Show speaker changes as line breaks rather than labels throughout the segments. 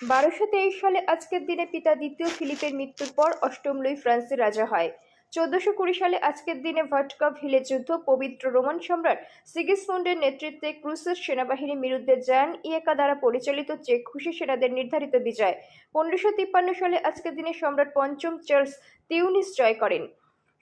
বারোশো তেইশ সালে আজকের দিনে পিতা দ্বিতীয় ফিলিপের মৃত্যুর পর অষ্টম লুই ফ্রান্সের রাজা হয়। চোদ্দশো কুড়ি সালে আজকের দিনে ভটকভ হিলে যুদ্ধ পবিত্র রোমান সম্রাট সিগিসমুন্ডের নেতৃত্বে ক্রুসের সেনাবাহিনীর বিরুদ্ধে জান ইয়েকা দ্বারা পরিচালিত চেক খুশি সেনাদের নির্ধারিত বিজয়, পনেরোশো তিপ্পান্ন সালে আজকের দিনে সম্রাট পঞ্চম চার্লস তিউনিস জয় করেন।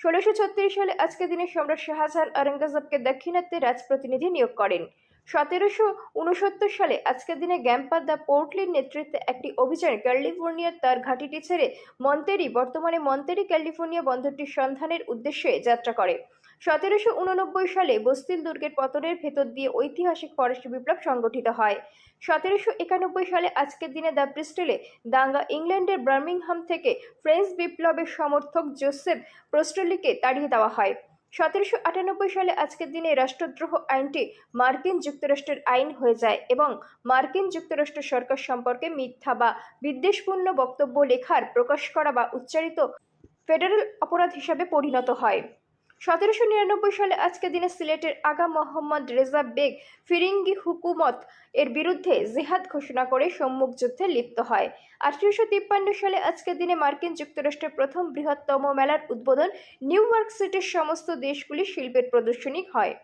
ষোলোশো ছত্রিশ সালে আজকের দিনে সম্রাট শাহজাহান আরঙ্গাজবকে দাক্ষিণাত্যে রাজপ্রতিনিধি নিয়োগ করেন। সতেরোশো উনসত্তর সালে আজকের দিনে গ্যাম্পার দ্য পোর্টলির নেতৃত্বে একটি অভিযান ক্যালিফোর্নিয়ার তার ঘাঁটিটি ছেড়ে মন্তেরি, বর্তমানে মন্তেরি ক্যালিফোর্নিয়া বন্দরটির সন্ধানের উদ্দেশ্যে যাত্রা করে। সতেরোশো উননব্বই সালে বস্তিল দুর্গের পতনের ভেতর দিয়ে ঐতিহাসিক ফরাসি বিপ্লব সংগঠিত হয়। সতেরোশো একানব্বই সালে আজকের দিনে দ্য ব্রিস্টেলে দাঙ্গা ইংল্যান্ডের বার্মিংহাম থেকে ফ্রেঞ্চ বিপ্লবের সমর্থক জোসেফ প্রস্টলিকে তাড়িয়ে দেওয়া হয়। সতেরোশো আটানব্বই সালে আজকের দিনে রাষ্ট্রদ্রোহ আইনটি মার্কিন যুক্তরাষ্ট্রের আইন হয়ে যায় এবং মার্কিন যুক্তরাষ্ট্র সরকার সম্পর্কে মিথ্যা বা বিদ্বেষপূর্ণ বক্তব্য লেখার প্রকাশ করা বা উচ্চারিত ফেডারেল অপরাধ হিসাবে পরিণত হয়। সতেরোশো নিরানব্বই সালে আজকের দিনে সিলেটের আগা মোহাম্মদ রেজা বেগ ফিরিঙ্গি হুকুমত এর বিরুদ্ধে জেহাদ ঘোষণা করে সম্মুখ যুদ্ধে লিপ্ত হয়। আঠারোশো তিপ্পান্ন সালে আজকের দিনে মার্কিন যুক্তরাষ্ট্রের প্রথম বৃহত্তম মেলার উদ্বোধন নিউ ইয়র্ক সিটির সমস্ত দেশগুলি শিল্পের প্রদর্শনী হয়।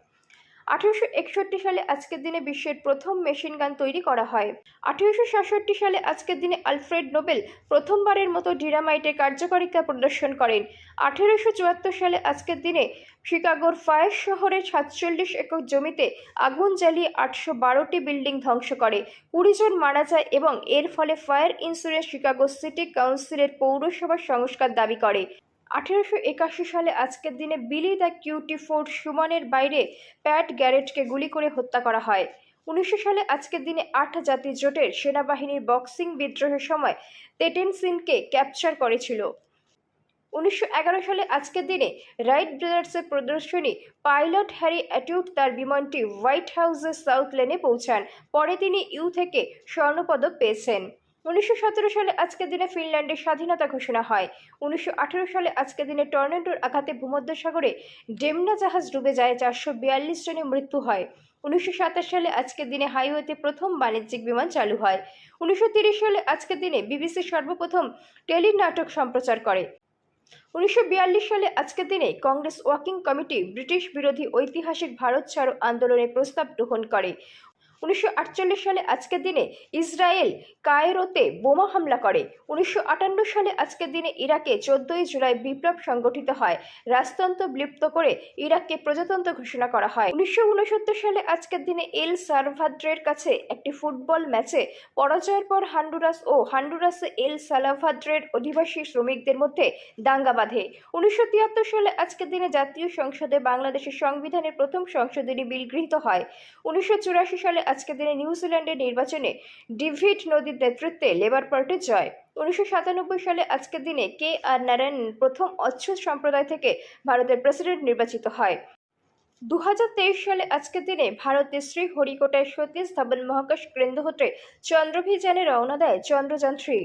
আঠেরোশো একষট্টি সালে আজকের দিনে বিশ্বের প্রথম মেশিন গান তৈরি করা হয়। আঠেরোশো সাতষট্টি সালে আজকের দিনে আলফ্রেড নোবেল প্রথমবারের মতো ডিরামাইটের কার্যকারিতা প্রদর্শন করেন। আঠেরোশো চুয়াত্তর সালে আজকের দিনে শিকাগোর ফায়ার শহরে সাতচল্লিশ একর জমিতে আগুন জ্বালিয়ে আটশো বারোটি বিল্ডিং ধ্বংস করে। কুড়ি জন মারা যায় এবং এর ফলে ফায়ার ইন্স্যুরেন্স শিকাগো সিটি কাউন্সিলের পৌরসভার সংস্কার দাবি করে। আঠেরোশো একাশি সালে আজকের দিনে বিলি দ্য কিউটি ফোর্ট সুমনের বাইরে প্যাট গ্যারেটকে গুলি করে হত্যা করা হয়। উনিশশো সালে আজকের দিনে আট জাতি জোটের সেনাবাহিনীর বক্সিং বিদ্রোহের সময় তেটেনসিনকে ক্যাপচার করেছিল। উনিশশো এগারো সালে আজকের দিনে রাইট ব্রাদার্সের প্রদর্শনী পাইলট হ্যারি অ্যাটিউট তার বিমানটি হোয়াইট হাউসের সাউথ লেনে পৌঁছান। পরে তিনি ইউ থেকে স্বর্ণপদক পেয়েছেন। উনিশশো সতেরো সালে আজকের দিনে ফিনল্যান্ডের স্বাধীনতা ঘোষণা হয়। উনিশশো আঠেরো সালে আজকের দিনে টর্নেডোর আঘাতে ভূমধ্যসাগরে ডেমনা জাহাজ ডুবে যায়, চারশো বিয়াল্লিশ জনের মৃত্যু হয়। উনিশশো সাতাশ সালে আজকের দিনে হাইওয়েতে প্রথম বাণিজ্যিক বিমান চালু হয়। উনিশশো সালে আজকের দিনে বিবিসি সর্বপ্রথম টেলি নাটক সম্প্রচার করে। উনিশশো বিয়াল্লিশ সালে আজকের দিনে কংগ্রেস ওয়ার্কিং কমিটি ব্রিটিশ বিরোধী ঐতিহাসিক ভারত ছাড়ো আন্দোলনের প্রস্তাব গ্রহণ করে। উনিশশো আটচল্লিশ সালে আজকের দিনে ইসরায়েল কায়রোতে বোমা হামলা করে। উনিশশো আটান্ন সালে আজকের দিনে ইরাকে চোদ্দই জুলাই বিপ্লব সংগঠিত হয়। রাজতন্ত্র বিলুপ্ত করে ইরাককে প্রজাতন্ত্র ঘোষণা করা হয়। উনিশশো উনসত্তর সালে আজকের দিনে এল সালভাদ্রের কাছে একটি ফুটবল ম্যাচে পরাজয়ের পর হান্ডুরাস ও হান্ডুরাসে এল সালভাদ্রের অধিবাসী শ্রমিকদের মধ্যে দাঙ্গা বাঁধে। উনিশশো তিয়াত্তর সালে আজকের দিনে জাতীয় সংসদে বাংলাদেশের সংবিধানের প্রথম সংশোধনী বিল গৃহীত হয়। উনিশশো চুরাশি সালে আজকের দিনে নিউজিল্যান্ডের নির্বাচনে ডিভিড নদীর নেতৃত্বে লেবার পার্টির জয়। উনিশশো সাতানব্বই সালে আজকের দিনে কে আর নারায়ণ প্রথম অচ্ছুত সম্প্রদায় থেকে ভারতের প্রেসিডেন্ট নির্বাচিত হয়। দু হাজার তেইশ সালে আজকের দিনে ভারতের শ্রী হরিকোটায় সতীশ ধাবন মহাকাশ কেন্দ্র হতে চন্দ্রভিযানে রওনা দেয় চন্দ্রযান থ্রি